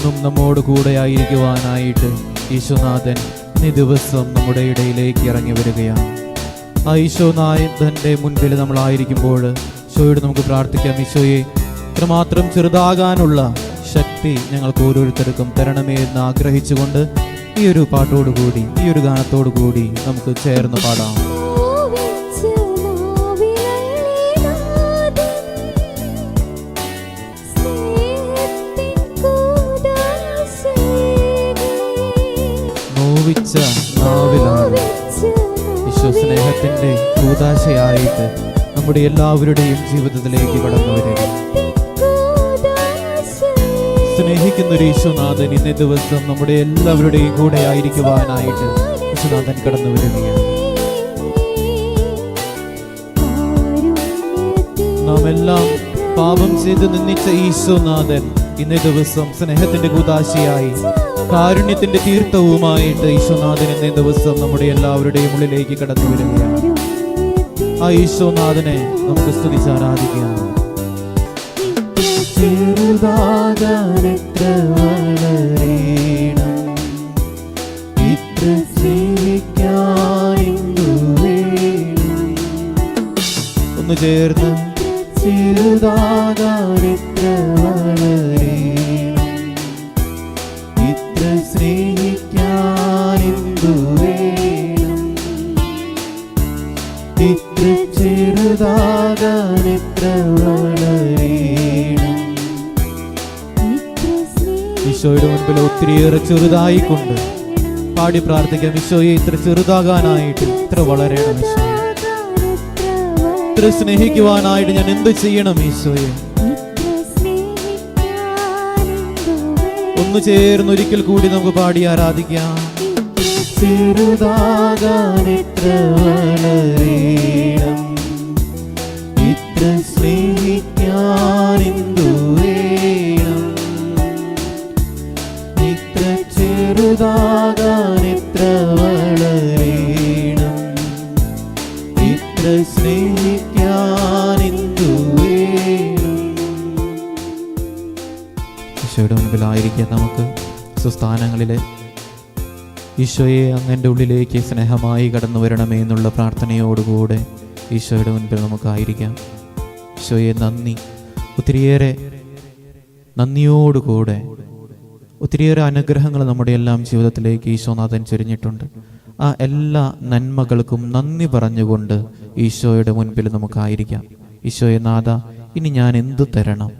എന്നും നമ്മോട് കൂടെ ആയിരിക്കുവാനായിട്ട് ഈശോനാഥൻ ഇനി ദിവസം നമ്മുടെ ഇടയിലേക്ക് ഇറങ്ങി വരികയാണ്. ആ ഈശോനാഥന്റെ മുൻപിൽ നമ്മളായിരിക്കുമ്പോൾ ഈശോയോട് നമുക്ക് പ്രാർത്ഥിക്കാം. ഈശോയെ ഇത്രമാത്രം ചെറുതാകാനുള്ള ശക്തി ഞങ്ങൾക്ക് ഓരോരുത്തർക്കും തരണമേ എന്ന് ആഗ്രഹിച്ചുകൊണ്ട് ഈ ഒരു പാട്ടോടുകൂടി ഈ ഒരു ഗാനത്തോടു കൂടി നമുക്ക് ചേർന്ന് പാടാം. സ്നേഹത്തിന്റെ കൂതാശയായിട്ട് നമ്മുടെ എല്ലാവരുടെയും ജീവിതത്തിലേക്ക് കടന്നു വരിക സ്നേഹിക്കുന്ന ഒരു ഈശോനാഥൻ ഇന്നേ ദിവസം നമ്മുടെ എല്ലാവരുടെയും കൂടെ ആയിരിക്കുവാനായിട്ട് ഈശോനാഥൻ കടന്നു വരികയാണ്. നാം എല്ലാം പാപം ചെയ്ത് നിന്നിച്ച ഈശോനാഥൻ ഇന്നേ ദിവസം സ്നേഹത്തിന്റെ കൂതാശയായി കാരുണ്യത്തിന്റെ തീർത്ഥവുമായിട്ട് ഈശോനാഥൻ എന്ന ദിവസം നമ്മുടെ എല്ലാവരുടെയും ഉള്ളിലേക്ക് കടന്നു വരികയാണ്. ആ ഈശോനാഥനെ നമുക്ക് സ്തുതിച്ച് ആരാധിക്കാം. ഇത്ര ഒന്ന് ചേർന്ന് ചെറുതാകാനെത്ര വളരേണം ഈശോയുടെ മുൻപിൽ ഒത്തിരിയേറെ ചെറുതായിക്കൊണ്ട് പാടി പ്രാർത്ഥിക്കാം. ഈശോയെ ഇത്ര ചെറുതാകാനായിട്ട് ഇത്ര വളരണം ഇത്ര സ്നേഹിക്കുവാനായിട്ട് ഞാൻ എന്ത് ചെയ്യണം ഈശോയെ? ഒന്ന് ചേർന്ന് ഒരിക്കൽ കൂടി നമുക്ക് പാടി ആരാധിക്കാം. ചെറുതാകാൻ ഇത്ര വളരേണം. സ്നേഹിക്കാൻ വളരേണം? സ്നേഹിക്കാൻ നമുക്ക് സുസ്ഥാനങ്ങളിലെ ഈശോയെ അങ്ങന്റെ ഉള്ളിലേക്ക് സ്നേഹമായി കടന്നു വരണമേ എന്നുള്ള പ്രാർത്ഥനയോടുകൂടെ ഈശോയുടെ മുൻപിൽ നമുക്കായിരിക്കാം. ഈശോയെ നന്ദി. ഒത്തിരിയേറെ നന്ദിയോടുകൂടെ ഒത്തിരിയേറെ അനുഗ്രഹങ്ങൾ നമ്മുടെ എല്ലാം ജീവിതത്തിലേക്ക് ഈശോനാഥൻ ചൊരിഞ്ഞിട്ടുണ്ട്. ആ എല്ലാ നന്മകൾക്കും നന്ദി പറഞ്ഞുകൊണ്ട് ഈശോയുടെ മുൻപിൽ നമുക്കായിരിക്കാം. ഈശോയെ നാഥ ഇനി ഞാൻ എന്തു തരണം?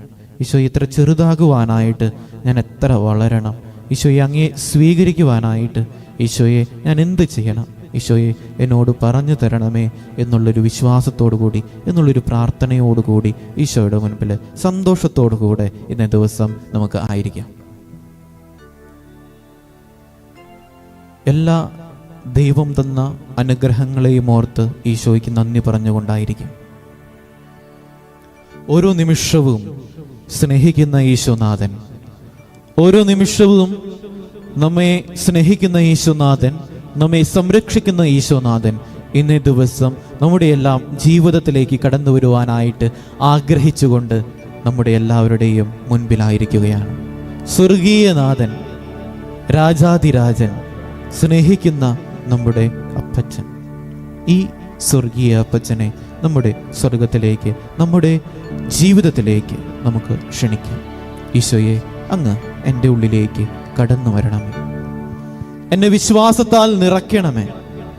ഈശോ ഇത്ര ചെറുതാകുവാനായിട്ട് ഞാൻ എത്ര വളരണം? ഈശോയെ അങ്ങേ സ്വീകരിക്കുവാനായിട്ട്. ഈശോയെ ഞാൻ എന്ത് ചെയ്യണം? ഈശോയെ എന്നോട് പറഞ്ഞു തരണമേ എന്നുള്ളൊരു വിശ്വാസത്തോടു കൂടി എന്നുള്ളൊരു പ്രാർത്ഥനയോടുകൂടി ഈശോയുടെ മുൻപിൽ സന്തോഷത്തോടു കൂടെ ഇന്നേ ദിവസം നമുക്ക് ആയിരിക്കാം. എല്ലാ ദൈവം തന്ന അനുഗ്രഹങ്ങളെയും ഓർത്ത് ഈശോയ്ക്ക് നന്ദി പറഞ്ഞുകൊണ്ടായിരിക്കും. ഓരോ നിമിഷവും സ്നേഹിക്കുന്ന ഈശോനാഥൻ ഓരോ നിമിഷവും നമ്മെ സ്നേഹിക്കുന്ന ഈശോനാഥൻ നമ്മെ സംരക്ഷിക്കുന്ന ഈശോനാഥൻ ഇന്നേ ദിവസം നമ്മുടെ എല്ലാം ജീവിതത്തിലേക്ക് കടന്നു വരുവാനായിട്ട് ആഗ്രഹിച്ചുകൊണ്ട് നമ്മുടെ എല്ലാവരുടെയും മുൻപിലായിരിക്കുകയാണ്. സ്വർഗീയനാഥൻ രാജാതിരാജൻ സ്നേഹിക്കുന്ന നമ്മുടെ അപ്പച്ചൻ ഈ സ്വർഗീയ അപ്പച്ചനെ നമ്മുടെ സ്വർഗത്തിലേക്ക് നമ്മുടെ ജീവിതത്തിലേക്ക് നമുക്ക് ക്ഷണിക്കാം. ഈശോയെ അങ്ങ് എന്റെ ഉള്ളിലേക്ക് കടന്നു വരണമേ. എന്നെ വിശ്വാസത്താൽ നിറയ്ക്കണമേ.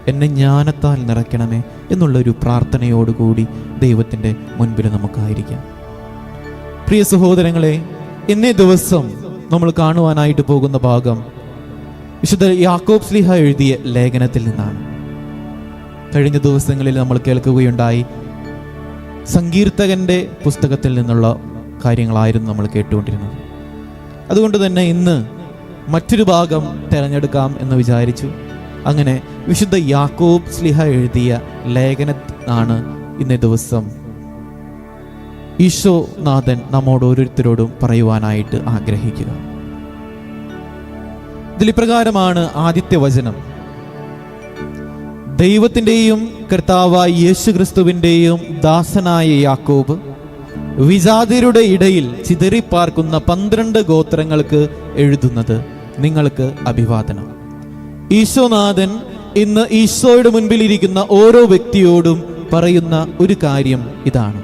എന്നെ ജ്ഞാനത്താൽ നിറയ്ക്കണമേ എന്നുള്ളൊരു പ്രാർത്ഥനയോടുകൂടി ദൈവത്തിന്റെ മുൻപിൽ നമുക്കായിരിക്കാം. പ്രിയ സഹോദരങ്ങളെ ഇന്നേ ദിവസം നമ്മൾ കാണുവാനായിട്ട് പോകുന്ന ഭാഗം വിശുദ്ധ യാക്കോബ് സ്ലിഹ എഴുതിയ ലേഖനത്തിൽ നിന്നാണ്. കഴിഞ്ഞ ദിവസങ്ങളിൽ നമ്മൾ കേൾക്കുകയുണ്ടായി സങ്കീർത്തകന്റെ പുസ്തകത്തിൽ നിന്നുള്ള കാര്യങ്ങളായിരുന്നു നമ്മൾ കേട്ടുകൊണ്ടിരുന്നത്. അതുകൊണ്ട് തന്നെ ഇന്ന് മറ്റൊരു ഭാഗം തിരഞ്ഞെടുക്കാം എന്ന് വിചാരിച്ചു. അങ്ങനെ വിശുദ്ധ യാക്കോബ് സ്ലിഹ എഴുതിയ ലേഖനത്താണ് ഇന്നേ ദിവസം ഈശോനാഥൻ നമ്മോട് ഓരോരുത്തരോടും പറയുവാനായിട്ട് ആഗ്രഹിക്കുക. ഇതിലിപ്രകാരമാണ് ആദ്യത്തെ വചനം. ദൈവത്തിന്റെയും കർത്താവായ യേശു ക്രിസ്തുവിന്റെയും ദാസനായ യാക്കോബ് വിജാതിരുടെ ഇടയിൽ ചിതറിപ്പാർക്കുന്ന പന്ത്രണ്ട് ഗോത്രങ്ങൾക്ക് എഴുതുന്നത് നിങ്ങൾക്ക് അഭിവാദനം. ഈശോനാഥൻ ഇന്ന് ഈശോയുടെ മുൻപിലിരിക്കുന്ന ഓരോ വ്യക്തിയോടും പറയുന്ന ഒരു കാര്യം ഇതാണ്.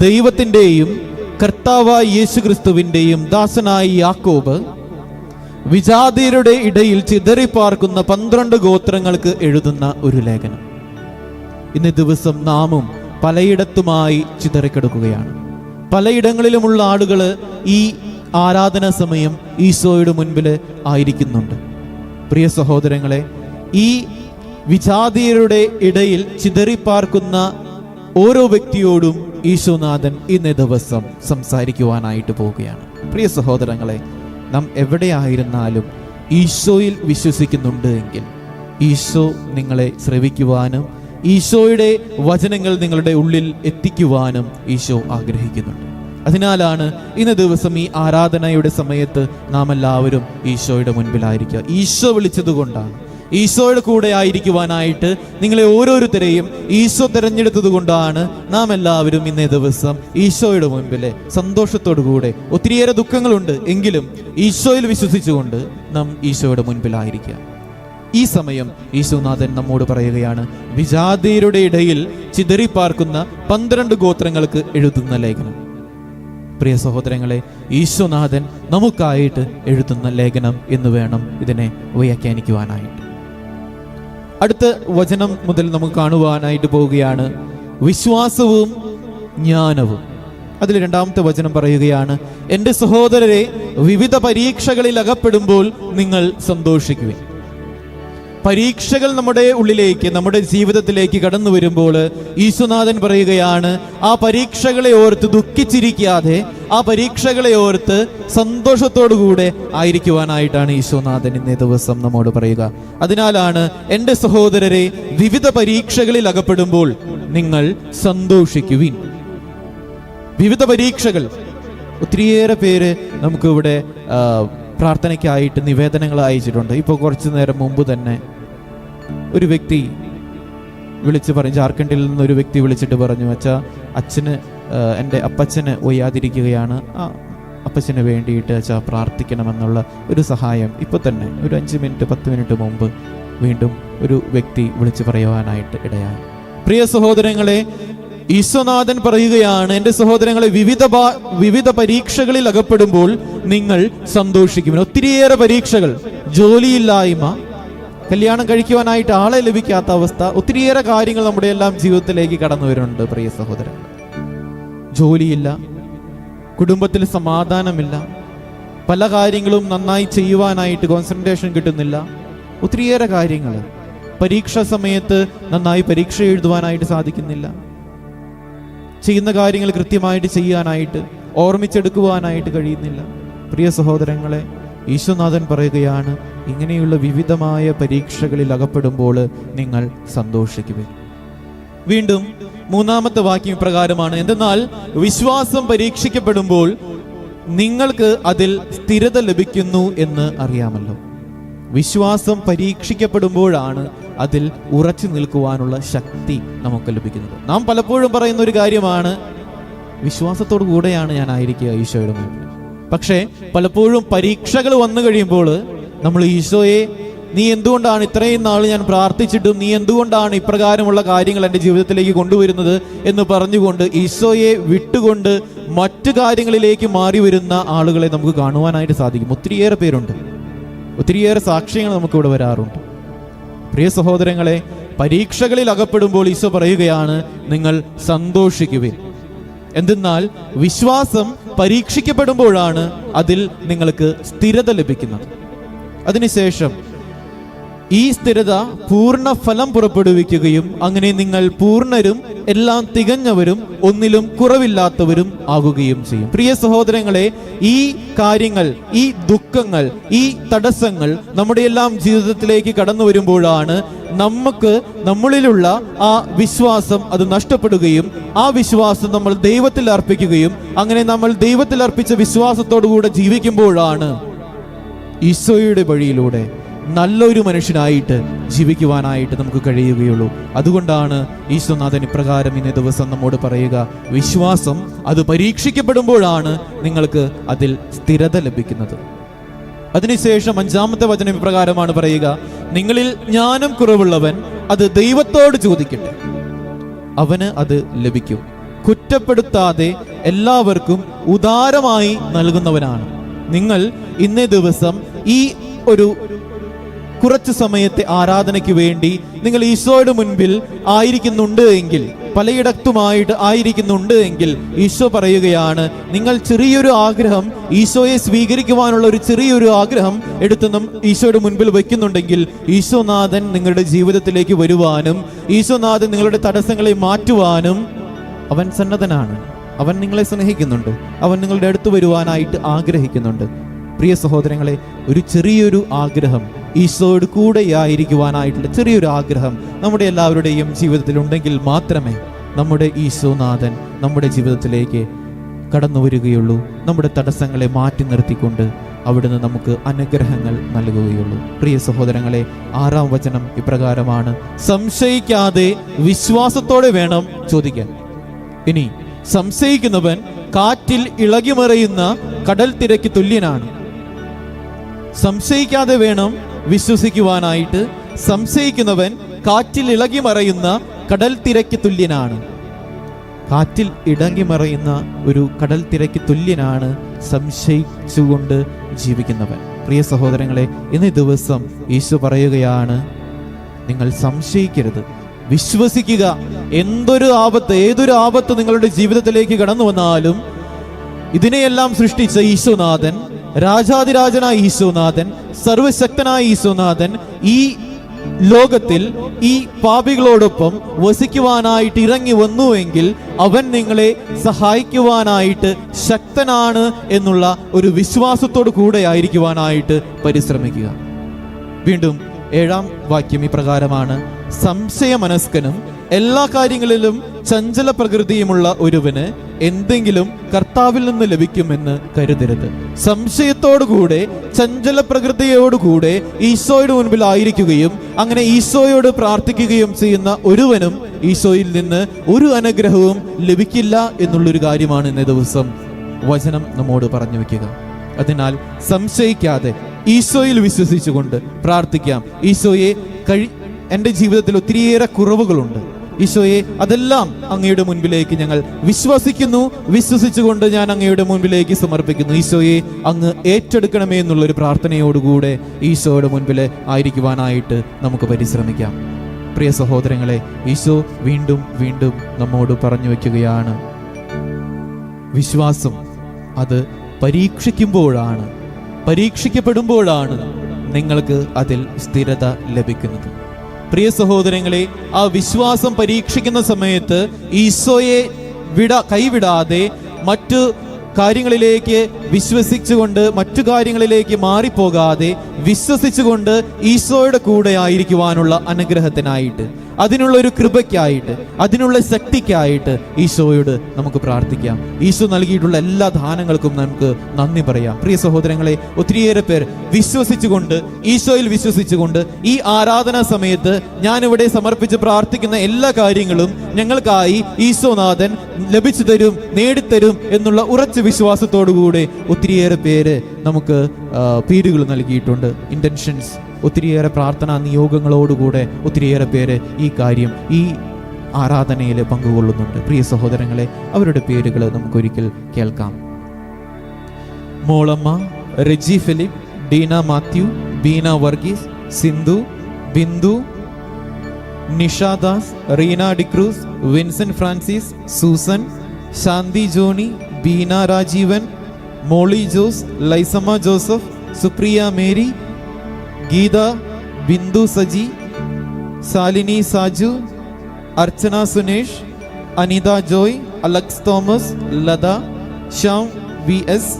ദൈവത്തിന്റെയും കർത്താവായ യേശുക്രിസ്തുവിന്റെയും ദാസനായി യാക്കോബ് വിജാതിയരുടെ ഇടയിൽ ചിതറിപ്പാർക്കുന്ന പന്ത്രണ്ട് ഗോത്രങ്ങൾക്ക് എഴുതുന്ന ഒരു ലേഖനം. ഇന്ന് ദിവസം നാമും പലയിടത്തുമായി ചിതറിക്കിടക്കുകയാണ്. പലയിടങ്ങളിലുമുള്ള ആളുകൾ ഈ ആരാധന സമയം ഈശോയുടെ മുൻപിൽ ആയിരിക്കുന്നുണ്ട്. പ്രിയ സഹോദരങ്ങളെ ഈ വിജാതീയരുടെ ഇടയിൽ ചിതറിപ്പാർക്കുന്ന ഓരോ വ്യക്തിയോടും ഈശോനാഥൻ ഇന്നേ ദിവസം സംസാരിക്കുവാനായിട്ട് പോവുകയാണ്. പ്രിയ സഹോദരങ്ങളെ നാം എവിടെയായിരുന്നാലും ഈശോയിൽ വിശ്വസിക്കുന്നുണ്ട് എങ്കിൽ ഈശോ നിങ്ങളെ ശ്രവിക്കുവാനും ഈശോയുടെ വചനങ്ങൾ നിങ്ങളുടെ ഉള്ളിൽ എത്തിക്കുവാനും ഈശോ ആഗ്രഹിക്കുന്നുണ്ട്. അതിനാലാണ് ഇന്ന് ദിവസം ഈ ആരാധനയുടെ സമയത്ത് നാം എല്ലാവരും ഈശോയുടെ മുൻപിലായിരിക്കുക. ഈശോ വിളിച്ചതുകൊണ്ടാണ്. ഈശോയുടെ കൂടെ ആയിരിക്കുവാനായിട്ട് നിങ്ങളെ ഓരോരുത്തരെയും ഈശോ തിരഞ്ഞെടുത്തത് കൊണ്ടാണ് നാം എല്ലാവരും ഇന്നേ ദിവസം ഈശോയുടെ മുൻപിലെ സന്തോഷത്തോടു കൂടെ ഒത്തിരിയേറെ ദുഃഖങ്ങളുണ്ട്. എങ്കിലും ഈശോയിൽ വിശ്വസിച്ചുകൊണ്ട് നാം ഈശോയുടെ മുൻപിലായിരിക്കുക. ഈ സമയം ഈശോനാഥൻ നമ്മോട് പറയുകയാണ് വിജാതീയരുടെ ഇടയിൽ ചിതറിപ്പാർക്കുന്ന പന്ത്രണ്ട് ഗോത്രങ്ങൾക്ക് എഴുതുന്ന ലേഖനം. പ്രിയ സഹോദരങ്ങളെ ഈശോനാഥൻ നമുക്കായിട്ട് എഴുതുന്ന ലേഖനം എന്ന് വേണം ഇതിനെ വ്യാഖ്യാനിക്കുവാനായിട്ട്. അടുത്ത വചനം മുതൽ നമുക്ക് കാണുവാനായിട്ട് പോവുകയാണ് വിശ്വാസവും ജ്ഞാനവും. അതിൽ രണ്ടാമത്തെ വചനം പറയുകയാണ് എന്റെ സഹോദരരെ വിവിധ പരീക്ഷകളിൽ അകപ്പെടുമ്പോൾ നിങ്ങൾ സന്തോഷിക്കുവിൻ. പരീക്ഷകൾ നമ്മുടെ ഉള്ളിലേക്ക് നമ്മുടെ ജീവിതത്തിലേക്ക് കടന്നു വരുമ്പോൾ ഈശുനാഥൻ പറയുകയാണ് ആ പരീക്ഷകളെ ഓർത്ത് ദുഃഖിച്ചിരിക്കാതെ ആ പരീക്ഷകളെ ഓർത്ത് സന്തോഷത്തോടുകൂടെ ആയിരിക്കുവാനായിട്ടാണ് ഈശോനാഥൻ ഇന്നേ ദിവസം നമ്മോട് പറയുക. അതിനാലാണ് എന്റെ സഹോദരരെ വിവിധ പരീക്ഷകളിൽ അകപ്പെടുമ്പോൾ നിങ്ങൾ സന്തോഷിക്കുവിൻ. വിവിധ പരീക്ഷകൾ. ഒത്തിരിയേറെ പേര് നമുക്കിവിടെ പ്രാർത്ഥനയ്ക്കായിട്ട് നിവേദനങ്ങൾ അയച്ചിട്ടുണ്ട്. ഇപ്പോൾ കുറച്ചു നേരം മുമ്പ് തന്നെ ഒരു വ്യക്തി വിളിച്ച് പറഞ്ഞു ജാർഖണ്ഡിൽ നിന്ന് ഒരു വ്യക്തി വിളിച്ചിട്ട് പറഞ്ഞു അച്ഛാ അച്ഛന് എന്റെ അപ്പച്ചന് ഒയ്യാതിരിക്കുകയാണ് ആ അപ്പച്ചന് വേണ്ടിയിട്ട് അച്ഛാ പ്രാർത്ഥിക്കണമെന്നുള്ള ഒരു സഹായം ഇപ്പോൾ തന്നെ ഒരു അഞ്ച് മിനിറ്റ് പത്ത് മിനിറ്റ് മുമ്പ് വീണ്ടും ഒരു വ്യക്തി വിളിച്ച് പറയുവാനായിട്ട് ഇടയായി. പ്രിയ സഹോദരങ്ങളെ ഈശ്വനാഥൻ പറയുകയാണ് എന്റെ സഹോദരങ്ങളെ വിവിധ വിവിധ പരീക്ഷകളിൽ അകപ്പെടുമ്പോൾ നിങ്ങൾ സന്തോഷിക്കും ഒത്തിരിയേറെ പരീക്ഷകൾ ജോലിയില്ലായ്മ കല്യാണം കഴിക്കുവാനായിട്ട് ആളെ ലഭിക്കാത്ത അവസ്ഥ ഒത്തിരിയേറെ കാര്യങ്ങൾ നമ്മുടെ എല്ലാം ജീവിതത്തിലേക്ക് കടന്നു വരുന്നുണ്ട് പ്രിയ സഹോദരൻ. ജോലിയില്ല കുടുംബത്തിൽ സമാധാനമില്ല പല കാര്യങ്ങളും നന്നായി ചെയ്യുവാനായിട്ട് കോൺസെൻട്രേഷൻ കിട്ടുന്നില്ല ഒത്തിരിയേറെ കാര്യങ്ങൾ. പരീക്ഷ സമയത്ത് നന്നായി പരീക്ഷ എഴുതുവാനായിട്ട് സാധിക്കുന്നില്ല. ചെയ്യുന്ന കാര്യങ്ങൾ കൃത്യമായിട്ട് ചെയ്യാനായിട്ട് ഓർമ്മിച്ചെടുക്കുവാനായിട്ട് കഴിയുന്നില്ല. പ്രിയ സഹോദരങ്ങളെ ഈശ്വനാഥൻ പറയുകയാണ് ഇങ്ങനെയുള്ള വിവിധമായ പരീക്ഷകളിൽ അകപ്പെടുമ്പോൾ നിങ്ങൾ സന്തോഷിക്കുവിൻ. വീണ്ടും മൂന്നാമത്തെ വാക്യം ഇപ്രകാരമാണ് എന്തെന്നാൽ വിശ്വാസം പരീക്ഷിക്കപ്പെടുമ്പോൾ നിങ്ങൾക്ക് അതിൽ സ്ഥിരത ലഭിക്കുന്നു എന്ന് അറിയാമല്ലോ. വിശ്വാസം പരീക്ഷിക്കപ്പെടുമ്പോഴാണ് അതിൽ ഉറച്ചു നിൽക്കുവാനുള്ള ശക്തി നമുക്ക് ലഭിക്കുന്നത്. നാം പലപ്പോഴും പറയുന്ന ഒരു കാര്യമാണ് വിശ്വാസത്തോടു കൂടെയാണ് ഞാൻ ആയിരിക്കുക ഈശോയുടെ മുമ്പിൽ. പക്ഷേ പലപ്പോഴും പരീക്ഷകൾ വന്നു കഴിയുമ്പോൾ നമ്മൾ ഈശോയെ നീ എന്തുകൊണ്ടാണ് ഇത്രയും നാൾ ഞാൻ പ്രാർത്ഥിച്ചിട്ടും നീ എന്തുകൊണ്ടാണ് ഇപ്രകാരമുള്ള കാര്യങ്ങൾ എന്റെ ജീവിതത്തിലേക്ക് കൊണ്ടുവരുന്നത്? എന്ന് പറഞ്ഞുകൊണ്ട് ഈശോയെ വിട്ടുകൊണ്ട് മറ്റു കാര്യങ്ങളിലേക്ക് മാറി വരുന്ന ആളുകളെ നമുക്ക് കാണുവാനായിട്ട് സാധിക്കും. ഒത്തിരിയേറെ പേരുണ്ട്. ഒത്തിരിയേറെ സാക്ഷ്യങ്ങൾ നമുക്കിവിടെ വരാറുണ്ട്. പ്രിയ സഹോദരങ്ങളെ പരീക്ഷകളിൽ അകപ്പെടുമ്പോൾ ഈശോ പറയുകയാണ് നിങ്ങൾ സന്തോഷിക്കുവിൻ. എന്തെന്നാൽ വിശ്വാസം പരീക്ഷിക്കപ്പെടുമ്പോഴാണ് അതിൽ നിങ്ങൾക്ക് സ്ഥിരത ലഭിക്കുന്നത്. അതിനുശേഷം ഈ സ്ഥിരത പൂർണ ഫലം പുറപ്പെടുവിക്കുകയും അങ്ങനെ നിങ്ങൾ പൂർണരും എല്ലാം തികഞ്ഞവരും ഒന്നിലും കുറവില്ലാത്തവരും ആകുകയും ചെയ്യും. പ്രിയ സഹോദരങ്ങളെ ഈ കാര്യങ്ങൾ ഈ ദുഃഖങ്ങൾ ഈ തടസ്സങ്ങൾ നമ്മുടെ എല്ലാം ജീവിതത്തിലേക്ക് കടന്നു വരുമ്പോഴാണ് നമുക്ക് നമ്മളിലുള്ള ആ വിശ്വാസം അത് നഷ്ടപ്പെടുകയും ആ വിശ്വാസം നമ്മൾ ദൈവത്തിൽ അർപ്പിക്കുകയും അങ്ങനെ നമ്മൾ ദൈവത്തിൽ അർപ്പിച്ച വിശ്വാസത്തോടുകൂടെ ജീവിക്കുമ്പോഴാണ് ഈശോയുടെ വഴിയിലൂടെ നല്ലൊരു മനുഷ്യനായിട്ട് ജീവിക്കുവാനായിട്ട് നമുക്ക് കഴിയുകയുള്ളൂ. അതുകൊണ്ടാണ് ഈശ്വനാഥൻ ഇപ്രകാരം ഇന്നേ ദിവസം നമ്മോട് പറയുക വിശ്വാസം അത് പരീക്ഷിക്കപ്പെടുമ്പോഴാണ് നിങ്ങൾക്ക് അതിൽ സ്ഥിരത ലഭിക്കുന്നത്. അതിനുശേഷം അഞ്ചാമത്തെ വചനം ഇപ്രകാരമാണ് പറയുക നിങ്ങളിൽ ജ്ഞാനം കുറവുള്ളവൻ അത് ദൈവത്തോട് ചോദിക്കട്ടെ. അവന് അത് ലഭിക്കും. കുറ്റപ്പെടുത്താതെ എല്ലാവർക്കും ഉദാരമായി നൽകുന്നവനാണ്. നിങ്ങൾ ഇന്നേ ദിവസം ഈ ഒരു കുറച്ച് സമയത്തെ ആരാധനയ്ക്ക് വേണ്ടി നിങ്ങൾ ഈശോയുടെ മുൻപിൽ ആയിരിക്കുന്നുണ്ട് എങ്കിൽ പലയിടത്തുമായിട്ട് ആയിരിക്കുന്നുണ്ട് എങ്കിൽ ഈശോ പറയുകയാണ് നിങ്ങൾ ചെറിയൊരു ആഗ്രഹം ഈശോയെ സ്വീകരിക്കുവാനുള്ള ഒരു ചെറിയൊരു ആഗ്രഹം എടുത്ത് ഈശോയുടെ മുൻപിൽ വയ്ക്കുന്നുണ്ടെങ്കിൽ ഈശോനാഥൻ നിങ്ങളുടെ ജീവിതത്തിലേക്ക് വരുവാനും ഈശോനാഥൻ നിങ്ങളുടെ തടസ്സങ്ങളെ മാറ്റുവാനും അവൻ സന്നദ്ധനാണ്. അവൻ നിങ്ങളെ സ്നേഹിക്കുന്നുണ്ട്. അവൻ നിങ്ങളുടെ അടുത്ത് വരുവാനായിട്ട് ആഗ്രഹിക്കുന്നുണ്ട്. പ്രിയ സഹോദരങ്ങളെ ഒരു ചെറിയൊരു ആഗ്രഹം ഈശോയോട് കൂടെയായിരിക്കുവാനായിട്ടുള്ള ചെറിയൊരു ആഗ്രഹം നമ്മുടെ എല്ലാവരുടെയും ജീവിതത്തിൽ ഉണ്ടെങ്കിൽ മാത്രമേ നമ്മുടെ ഈശോനാഥൻ നമ്മുടെ ജീവിതത്തിലേക്ക് കടന്നു വരികയുള്ളൂ. നമ്മുടെ തടസ്സങ്ങളെ മാറ്റി നിർത്തിക്കൊണ്ട് അവിടുന്ന് നമുക്ക് അനുഗ്രഹങ്ങൾ നൽകുകയുള്ളൂ. പ്രിയ സഹോദരങ്ങളെ ആറാം വചനം ഇപ്രകാരമാണ്. സംശയിക്കാതെ വിശ്വാസത്തോടെ വേണം ചോദിക്കാൻ. ഇനി സംശയിക്കുന്നവൻ കാറ്റിൽ ഇളകിമറിയുന്ന കടൽ തിരക്ക് തുല്യനാണ്. സംശയിക്കാതെ വേണം വിശ്വസിക്കുവാനായിട്ട്. സംശയിക്കുന്നവൻ കാറ്റിൽ ഇളകിമറയുന്ന കടൽ തിരക്ക് തുല്യനാണ്. കാറ്റിൽ ഇടങ്ങിമറയുന്ന ഒരു കടൽ തിരക്ക് തുല്യനാണ് സംശയിച്ചുകൊണ്ട് ജീവിക്കുന്നവൻ. പ്രിയ സഹോദരങ്ങളെ ഇന്ന് ദിവസം ഈശോ പറയുകയാണ് നിങ്ങൾ സംശയിക്കരുത്. വിശ്വസിക്കുക. എന്തൊരു ആപത്ത് ഏതൊരു ആപത്ത് നിങ്ങളുടെ ജീവിതത്തിലേക്ക് കടന്നു വന്നാലും ഇതിനെയെല്ലാം സൃഷ്ടിച്ച ഈശോനാഥൻ രാജാതിരാജനായ ഈശോനാഥൻ സർവശക്തനായ ഈശോനാഥൻ ഈ ലോകത്തിൽ ഈ പാപികളോടൊപ്പം വസിക്കുവാനായിട്ട് ഇറങ്ങി വന്നുവെങ്കിൽ അവൻ നിങ്ങളെ സഹായിക്കുവാനായിട്ട് ശക്തനാണ് എന്നുള്ള ഒരു വിശ്വാസത്തോടു കൂടെ ആയിരിക്കുവാനായിട്ട് പരിശ്രമിക്കുക. വീണ്ടും ഏഴാം വാക്യം ഇപ്രകാരമാണ്. സംശയമനസ്കനും എല്ലാ കാര്യങ്ങളിലും ചഞ്ചല പ്രകൃതിയുമുള്ള ഒരുവന് എന്തെങ്കിലും കർത്താവിൽ നിന്ന് ലഭിക്കുമെന്ന് കരുതരുത്. സംശയത്തോടുകൂടെ ചഞ്ചല പ്രകൃതിയോടുകൂടെ ഈശോയുടെ മുൻപിൽ ആയിരിക്കുകയും അങ്ങനെ ഈശോയോട് പ്രാർത്ഥിക്കുകയും ചെയ്യുന്ന ഒരുവനും ഈശോയിൽ നിന്ന് ഒരു അനുഗ്രഹവും ലഭിക്കില്ല എന്നുള്ളൊരു കാര്യമാണ് ഇന്നേ ദിവസം വചനം നമ്മോട് പറഞ്ഞു വെക്കുക. അതിനാൽ സംശയിക്കാതെ ഈശോയിൽ വിശ്വസിച്ചുകൊണ്ട് പ്രാർത്ഥിക്കാം. ഈശോയെ കഴി എന്റെ ജീവിതത്തിൽ ഒത്തിരിയേറെ കുറവുകളുണ്ട്. ഈശോയെ അതെല്ലാം അങ്ങയുടെ മുൻപിലേക്ക് ഞങ്ങൾ വിശ്വസിക്കുന്നു. വിശ്വസിച്ചുകൊണ്ട് ഞാൻ അങ്ങയുടെ മുൻപിലേക്ക് സമർപ്പിക്കുന്നു. ഈശോയെ അങ്ങ് ഏറ്റെടുക്കണമേ എന്നുള്ളൊരു പ്രാർത്ഥനയോടുകൂടെ ഈശോയുടെ മുൻപിൽ ആയിരിക്കുവാനായിട്ട് നമുക്ക് പരിശ്രമിക്കാം. പ്രിയ സഹോദരങ്ങളെ ഈശോ വീണ്ടും വീണ്ടും നമ്മോട് പറഞ്ഞു വയ്ക്കുകയാണ്. വിശ്വാസം അത് പരീക്ഷിക്കുമ്പോഴാണ് പരീക്ഷിക്കപ്പെടുമ്പോഴാണ് നിങ്ങൾക്ക് അതിൽ സ്ഥിരത ലഭിക്കുന്നത്. പ്രിയ സഹോദരങ്ങളെ ആ വിശ്വാസം പരീക്ഷിക്കുന്ന സമയത്ത് ഈശോയെ വിട കൈവിടാതെ മറ്റു കാര്യങ്ങളിലേക്ക് വിശ്വസിച്ചുകൊണ്ട് മറ്റു കാര്യങ്ങളിലേക്ക് മാറിപ്പോകാതെ വിശ്വസിച്ചുകൊണ്ട് ഈശോയുടെ കൂടെ ആയിരിക്കുവാനുള്ള അനുഗ്രഹത്തിനായിട്ട്. അതിനുള്ള ഒരു കൃപയ്ക്കായിട്ട് അതിനുള്ള ശക്തിക്കായിട്ട് ഈശോയോട് നമുക്ക് പ്രാർത്ഥിക്കാം. ഈശോ നൽകിയിട്ടുള്ള എല്ലാ ദാനങ്ങൾക്കും നമുക്ക് നന്ദി പറയാം. പ്രിയ സഹോദരങ്ങളെ ഒത്തിരിയേറെ പേർ വിശ്വസിച്ചുകൊണ്ട് ഈശോയിൽ വിശ്വസിച്ചുകൊണ്ട് ഈ ആരാധനാ സമയത്ത് ഞാനിവിടെ സമർപ്പിച്ച് പ്രാർത്ഥിക്കുന്ന എല്ലാ കാര്യങ്ങളും ഞങ്ങൾക്കായി ഈശോനാഥൻ ലഭിച്ചു തരും നേടിത്തരും എന്നുള്ള ഉറച്ച വിശ്വാസത്തോടുകൂടെ ഒത്തിരിയേറെ പേര് നമുക്ക് പേരുകൾ നൽകിയിട്ടുണ്ട്. ഇന്റൻഷൻസ് ഒത്തിരിയേറെ പ്രാർത്ഥനാ നിയോഗങ്ങളോടുകൂടെ ഒത്തിരിയേറെ പേര് ഈ കാര്യം ഈ ആരാധനയിൽ പങ്കുകൊള്ളുന്നുണ്ട്. പ്രിയ സഹോദരങ്ങളെ അവരുടെ പേരുകൾ നമുക്കൊരിക്കൽ കേൾക്കാം. Mollamma Reji Philip Deena Mathew Beena Varghese Sindhu Bindu Nishadas Reena D'Cruz Vinson Francis Susan Shanthi Johnny Beena Rajeevan Molly Jose Lizamma Joseph Supriya Mary Geetha Bindu Saji Shalini Saju Archana Sunesh Anitha Joy Alex Thomas Latha Shyam V S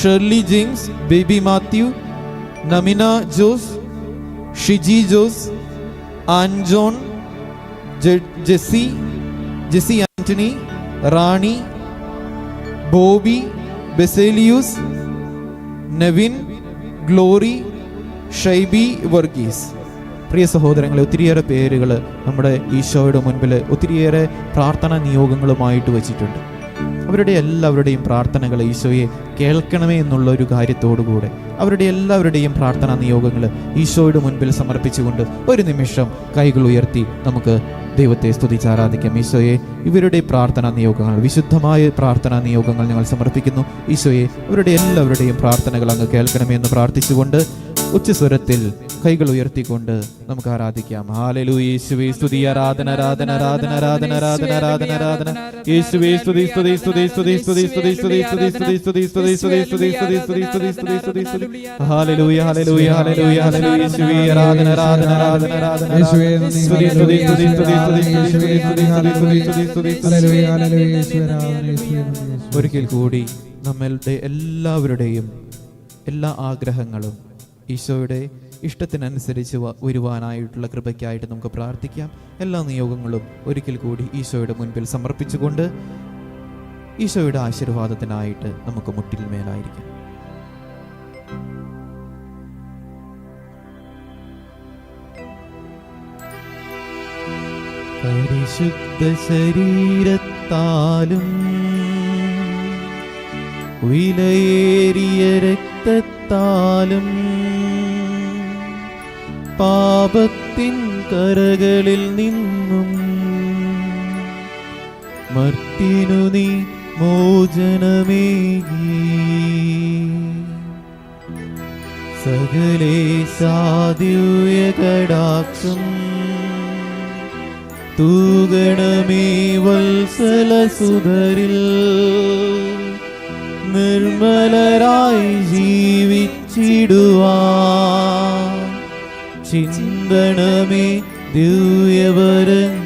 Shirley James Baby Mathew Namina Jose Shiji Jose Ann John J- Jessy Jessy Antony Rani Bobby Baselios Nevin Glory Shaiby Varghese. പ്രിയ സഹോദരങ്ങളെ ഒത്തിരിയേറെ പേരുകൾ നമ്മുടെ ഈശോയുടെ മുൻപിൽ ഒത്തിരിയേറെ പ്രാർത്ഥന നിയോഗങ്ങളുമായിട്ട് വച്ചിട്ടുണ്ട്. അവരുടെ എല്ലാവരുടെയും പ്രാർത്ഥനകൾ ഈശോയെ കേൾക്കണമേ എന്നുള്ള ഒരു കാര്യത്തോടുകൂടെ അവരുടെ എല്ലാവരുടെയും പ്രാർത്ഥനാ നിയോഗങ്ങൾ ഈശോയുടെ മുൻപിൽ സമർപ്പിച്ചുകൊണ്ട് ഒരു നിമിഷം കൈകൾ ഉയർത്തി നമുക്ക് ദൈവത്തെ സ്തുതിച്ച് ആരാധിക്കാം. ഈശോയെ ഇവരുടെ പ്രാർത്ഥനാ നിയോഗങ്ങൾ വിശുദ്ധമായ പ്രാർത്ഥനാ നിയോഗങ്ങൾ ഞങ്ങൾ സമർപ്പിക്കുന്നു. ഈശോയെ അവരുടെ എല്ലാവരുടെയും പ്രാർത്ഥനകൾ അങ്ങ് കേൾക്കണമേ എന്ന് പ്രാർത്ഥിച്ചുകൊണ്ട് ഉച്ചസ്വരത്തിൽ കൈകൾ ഉയർത്തിക്കൊണ്ട് നമുക്ക് ആരാധിക്കാം ഹാലലൂയ യേശുവേ സ്തുതി ആരാധന ആരാധന ആരാധന ആരാധന ആരാധന ആരാധന ആരാധന യേശുവേ സ്തുതി സ്തുതി സ്തുതി സ്തുതി സ്തുതി സ്തുതി സ്തുതി സ്തുതി സ്തുതി സ്തുതി സ്തുതി സ്തുതി സ്തുതി സ്തുതി സ്തുതി സ്തുതി സ്തുതി സ്തുതി ഹാലലൂയ ഹാലലൂയ ഹാലലൂയ ഹാലലൂയ യേശുവേ ആരാധന ആരാധന ആരാധന ആരാധന യേശുവേ സ്തുതി സ്തുതി സ്തുതി സ്തുതി സ്തുതി സ്തുതി സ്തുതി സ്തുതി സ്തുതി സ്തുതി സ്തുതി ഹല്ലേലൂയ, ഹല്ലേലൂയ, യേശുവേ ആരാധന, യേശുവേ. ഒരിക്കൽ കൂടി നമ്മളുടെ എല്ലാവരുടെയും എല്ലാ ആഗ്രഹങ്ങളും ഈശോയുടെ ഇഷ്ടത്തിനനുസരിച്ച് വരുവാനായിട്ടുള്ള കൃപയ്ക്കായിട്ട് നമുക്ക് പ്രാർത്ഥിക്കാം. എല്ലാ നിയോഗങ്ങളും ഒരിക്കൽ കൂടി ഈശോയുടെ മുൻപിൽ സമർപ്പിച്ചുകൊണ്ട് ഈശോയുടെ ആശീർവാദത്തിനായിട്ട് നമുക്ക് മുട്ടിൽ മേലായിരിക്കാം. പരിശുദ്ധ ശരീരത്താലും വിലയേറിയ രക്തത്താലും പാപത്തിൻ കരകളിൽ നിന്നും മർത്തിനു നീ മോചനമേകി. സകലേ സാധ്യ കടാക്ഷം തൂഗണമേ വത്സല സുധരിൽ നിർമ്മലരായി ജീവിച്ചിടുവാ ചിന്തണമേ ദിവ്യവരങ്ങൾ